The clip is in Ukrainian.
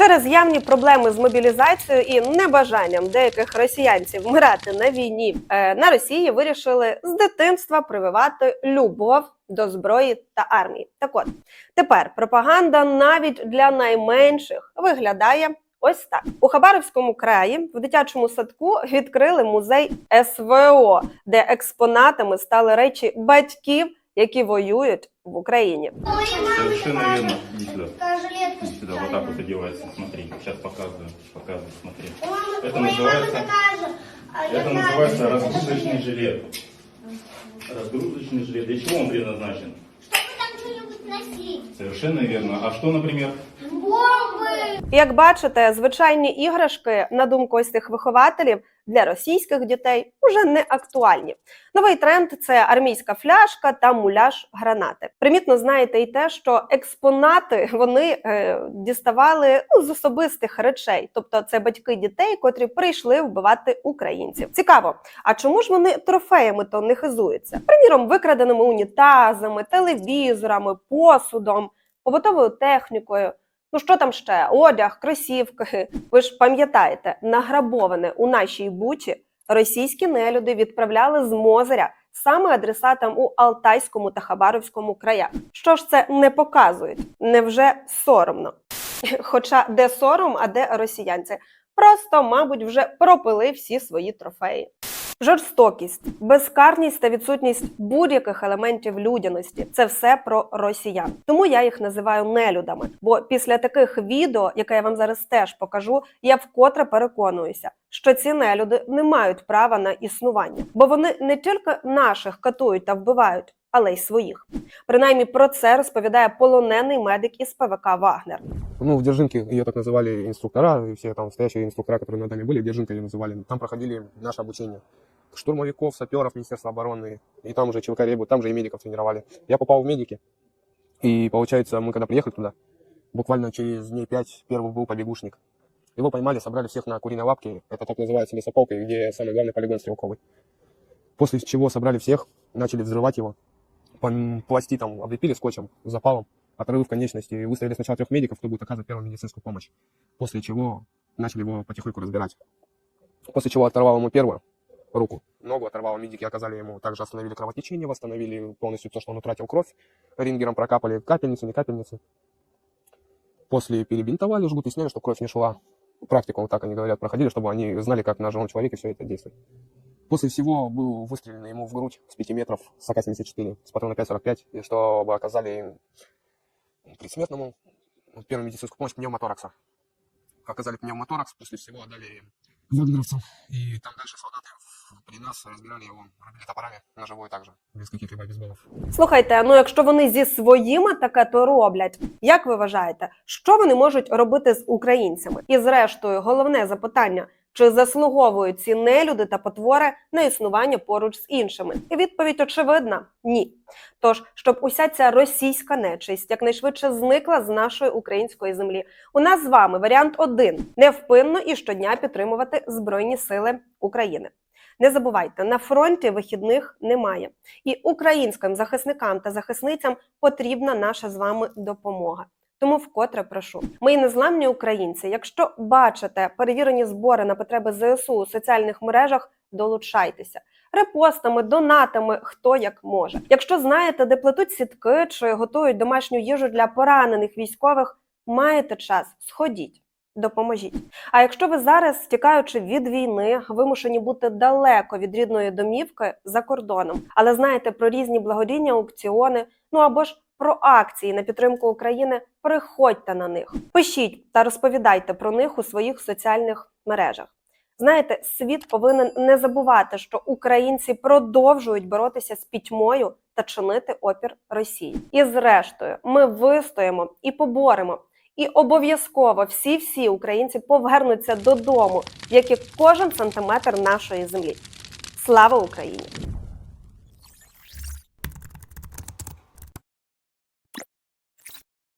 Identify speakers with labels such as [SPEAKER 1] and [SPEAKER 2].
[SPEAKER 1] Через явні проблеми з мобілізацією і небажанням деяких росіянців вмирати на війні е, на Росії вирішили з дитинства прививати любов до зброї та армії. Так от тепер пропаганда навіть для найменших виглядає. Ось так у Хабаровському краї в дитячому садку відкрили музей СВО, де експонатами стали речі батьків, які воюють в Україні.
[SPEAKER 2] Совершенно верно. Иди сюда.
[SPEAKER 3] Жилетку
[SPEAKER 2] Иди сюда. Вот так вот одевается. Смотри. Сейчас показываю. Показываю. Смотри. Это
[SPEAKER 3] Это
[SPEAKER 2] называется-
[SPEAKER 3] называется...
[SPEAKER 2] Это называется разгрузочный жилет. Разгрузочный жилет. Для чего он предназначен?
[SPEAKER 3] Чтобы там что-нибудь носить.
[SPEAKER 2] Совершенно верно. А что, например?
[SPEAKER 3] Бомбы!
[SPEAKER 1] Як бачите, звичайні іграшки, на думку ось цих вихователів, для російських дітей уже не актуальні. Новий тренд це армійська фляжка та муляж гранати. Примітно знаєте і те, що експонати вони е, діставали ну, з особистих речей, тобто це батьки дітей, котрі прийшли вбивати українців. Цікаво, а чому ж вони трофеями то не хизуються? Приміром, викраденими унітазами, телевізорами, посудом, побутовою технікою. Ну що там ще? Одяг, кросівки. Ви ж пам'ятаєте, награбоване у нашій бучі російські нелюди відправляли з Мозеря саме адресатам у Алтайському та Хабаровському краях. Що ж це не показують? Невже соромно? Хоча де сором, а де росіянці? Просто, мабуть, вже пропили всі свої трофеї. Жорстокість, безкарність та відсутність будь-яких елементів людяності це все про росіян. Тому я їх називаю нелюдами. Бо після таких відео, яке я вам зараз теж покажу, я вкотре переконуюся, що ці нелюди не мають права на існування, бо вони не тільки наших катують та вбивають, але й своїх. Принаймні про це розповідає полонений медик із ПВК Вагнер.
[SPEAKER 4] Ну, в Держинке ее так называли инструктора, и все там стоящие инструктора, которые над нами были, Держинка ее называли. Там проходили наше обучение. Штурмовиков, саперов Министерства обороны, и там уже ЧВК Ребу, там же и медиков тренировали. Я попал в медики, и получается, мы когда приехали туда, буквально через дней пять первый был побегушник. Его поймали, собрали всех на куриной лапке, это так называется лесополка, где самый главный полигон стрелковый. После чего собрали всех, начали взрывать его, пласти там облепили скотчем, запалом, отрыв конечности, и выставили сначала трех медиков, кто будет оказывать первую медицинскую помощь. После чего начали его потихоньку разбирать. После чего оторвал ему первую руку, ногу оторвал, медики оказали ему, также остановили кровотечение, восстановили полностью то, что он утратил кровь, рингером прокапали капельницу, не капельницу. После перебинтовали жгут и сняли, чтобы кровь не шла. Практику, вот так они говорят, проходили, чтобы они знали, как на живом человеке все это действует. После всего был выстрелен ему в грудь с 5 метров с АК-74, с патрона 5.45, и чтобы оказали предсмертному первую медицинскую помощь пневмоторакса. Оказали пневмоторакс, после всего отдали вагнеровцам. И там дальше солдаты при нас разбирали его, рубили топорами ножевой также, без каких-либо обезболов.
[SPEAKER 1] Слухайте, ну якщо вони зі своїми таке то роблять, як ви вважаєте, що вони можуть робити з українцями? І зрештою, головне запитання. Чи заслуговують ці нелюди та потвори на існування поруч з іншими? І відповідь очевидна: ні. Тож, щоб уся ця російська нечисть якнайшвидше зникла з нашої української землі, у нас з вами варіант один: невпинно і щодня підтримувати Збройні Сили України. Не забувайте, на фронті вихідних немає, і українським захисникам та захисницям потрібна наша з вами допомога. Тому вкотре прошу, мої незламні українці. Якщо бачите перевірені збори на потреби ЗСУ у соціальних мережах, долучайтеся репостами, донатами, хто як може. Якщо знаєте, де плетуть сітки чи готують домашню їжу для поранених військових, маєте час, сходіть. Допоможіть. А якщо ви зараз, тікаючи від війни, вимушені бути далеко від рідної домівки за кордоном, але знаєте про різні благодійні аукціони, ну або ж про акції на підтримку України, приходьте на них, пишіть та розповідайте про них у своїх соціальних мережах. Знаєте, світ повинен не забувати, що українці продовжують боротися з пітьмою та чинити опір Росії. І зрештою, ми вистоїмо і поборемо. І обов'язково всі-всі українці повернуться додому, як і кожен сантиметр нашої землі. Слава Україні!